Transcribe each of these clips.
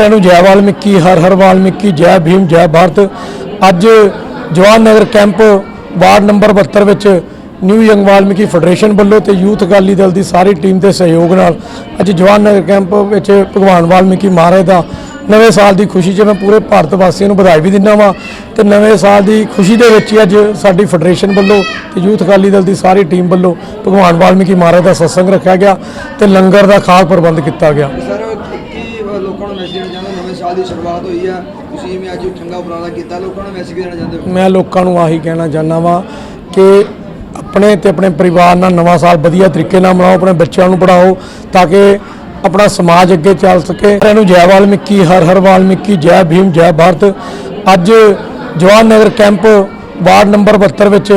ਸਾਰਿਆਂ ਨੂੰ ਜੈ ਵਾਲਮੀਕੀ, ਹਰ ਹਰ ਵਾਲਮੀਕੀ, ਜੈ ਭੀਮ, ਜੈ ਭਾਰਤ। ਅੱਜ ਜਵਾਨ ਨਗਰ ਕੈਂਪ ਵਾਰਡ ਨੰਬਰ 72 ਵਿੱਚ ਨਿਊ ਯੰਗ ਵਾਲਮੀਕੀ ਫੈਡਰੇਸ਼ਨ ਵੱਲੋਂ ਤੇ ਯੂਥ ਅਕਾਲੀ ਦਲ ਦੀ ਸਾਰੀ ਟੀਮ ਦੇ ਸਹਿਯੋਗ ਨਾਲ ਅੱਜ ਜਵਾਹਰ ਨਗਰ ਕੈਂਪ ਵਿੱਚ ਭਗਵਾਨ ਵਾਲਮੀਕੀ ਮਹਾਰਾਜ ਦਾ ਨਵੇਂ ਸਾਲ ਦੀ ਖੁਸ਼ੀ 'ਚ ਮੈਂ ਪੂਰੇ ਭਾਰਤ ਵਾਸੀਆਂ ਨੂੰ ਵਧਾਈ ਵੀ ਦਿੰਦਾ ਵਾਂ ਤੇ ਨਵੇਂ ਸਾਲ ਦੀ ਖੁਸ਼ੀ ਦੇ ਵਿੱਚ ਹੀ ਅੱਜ ਸਾਡੀ ਫੈਡਰੇਸ਼ਨ ਵੱਲੋਂ ਤੇ ਯੂਥ ਅਕਾਲੀ ਦਲ ਦੀ ਸਾਰੀ ਟੀਮ ਵੱਲੋਂ ਭਗਵਾਨ ਵਾਲਮੀਕੀ ਮਹਾਰਾਜ ਦਾ ਸਤਸੰਗ ਰੱਖਿਆ ਗਿਆ ਤੇ ਲੰਗਰ ਦਾ ਖਾਸ ਪ੍ਰਬੰਧ ਕੀਤਾ ਗਿਆ। ਮੈਸੇਜ ਦੇਣਾ ਚਾਹੁੰਦੇ ਨਵੇਂ ਸਾਲ ਦੀ ਸ਼ੁਰੂਆਤ ਹੋਈ ਆ। ਤੁਸੀਂ ਵੀ ਅੱਜ ਚੰਗਾ ਉਪਰਾਲਾ ਕੀਤਾ। ਲੋਕਾਂ ਨੂੰ ਮੈਸੇਜ ਦੇਣਾ ਚਾਹੁੰਦੇ ਹੋ? ਮੈਂ ਲੋਕਾਂ ਨੂੰ ਆਹੀ ਕਹਿਣਾ ਚਾਹੁੰਦਾ ਵਾਂ ਕਿ ਆਪਣੇ ਤੇ ਆਪਣੇ ਪਰਿਵਾਰ ਨਾਲ ਨਵਾਂ ਸਾਲ ਵਧੀਆ ਤਰੀਕੇ ਨਾਲ ਮਨਾਓ, ਆਪਣੇ ਬੱਚਿਆਂ ਨੂੰ ਪੜ੍ਹਾਓ, ਤਾਂ ਕਿ ਆਪਣਾ ਸਮਾਜ ਅੱਗੇ ਚੱਲ ਸਕੇ। ਇਹਨੂੰ ਜੈ ਵਾਲਮੀਕੀ, ਹਰ ਹਰ ਵਾਲਮੀਕੀ, ਜੈ ਭੀਮ, ਜੈ ਭਾਰਤ। ਅੱਜ Jawahar Nagar camp ward number 72 ਵਿੱਚ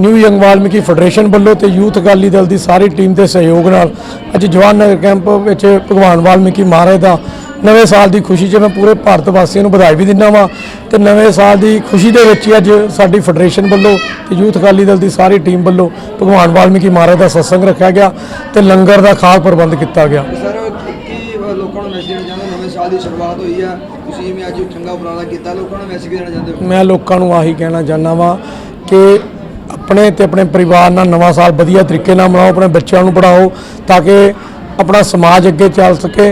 ਨਿਊ ਯੰਗ ਵਾਲਮੀਕੀ ਫੈਡਰੇਸ਼ਨ ਵੱਲੋਂ ਤੇ ਯੂਥ ਅਕਾਲੀ ਦਲ ਦੀ ਸਾਰੀ ਟੀਮ ਦੇ ਸਹਿਯੋਗ ਨਾਲ ਅੱਜ ਜਵਾਹਰ ਨਗਰ ਕੈਂਪ ਵਿੱਚ ਭਗਵਾਨ ਵਾਲਮੀਕੀ ਮਹਾਰਾਜ ਦਾ ਨਵੇਂ ਸਾਲ ਦੀ ਖੁਸ਼ੀ 'ਚ ਮੈਂ ਪੂਰੇ ਭਾਰਤ ਵਾਸੀਆਂ ਨੂੰ ਵਧਾਈ ਵੀ ਦਿੰਦਾ ਵਾਂ ਤੇ ਨਵੇਂ ਸਾਲ ਦੀ ਖੁਸ਼ੀ ਦੇ ਵਿੱਚ ਹੀ ਅੱਜ ਸਾਡੀ ਫੈਡਰੇਸ਼ਨ ਵੱਲੋਂ ਤੇ ਯੂਥ ਅਕਾਲੀ ਦਲ ਦੀ ਸਾਰੀ ਟੀਮ ਵੱਲੋਂ ਭਗਵਾਨ ਵਾਲਮੀਕੀ ਮਹਾਰਾਜ ਦਾ ਸਤਸੰਗ ਰੱਖਿਆ ਗਿਆ ਤੇ ਲੰਗਰ ਦਾ ਖਾਸ ਪ੍ਰਬੰਧ ਕੀਤਾ ਗਿਆ। ਸਰ ਕੀ ਲੋਕਾਂ ਨੂੰ ਮੈਸੇਜ ਦੇਣਾ ਚਾਹੁੰਦੇ ਨਵੇਂ ਸਾਲ ਦੀ ਸ਼ੁਰੂਆਤ ਹੋਈ ਆ। ਤੁਸੀਂ ਵੀ ਅੱਜ ਚੰਗਾ ਉਪਰਾਲਾ ਕੀਤਾ। ਲੋਕਾਂ ਨੂੰ ਮੈਸੇਜ ਦੇਣਾ ਚਾਹੁੰਦੇ ਮੈਂ ਲੋਕਾਂ ਨੂੰ ਆਹੀ ਕਹਿਣਾ ਚਾਹੁੰਦਾ ਵਾਂ ਕਿ ਆਪਣੇ ਤੇ ਆਪਣੇ ਪਰਿਵਾਰ ਨਾਲ ਨਵਾਂ ਸਾਲ ਵਧੀਆ ਤਰੀਕੇ ਨਾਲ ਮਨਾਓ, ਆਪਣੇ ਬੱਚਿਆਂ ਨੂੰ ਪੜ੍ਹਾਓ, ਤਾਂ ਕਿ ਆਪਣਾ ਸਮਾਜ ਅੱਗੇ ਚੱਲ ਸਕੇ।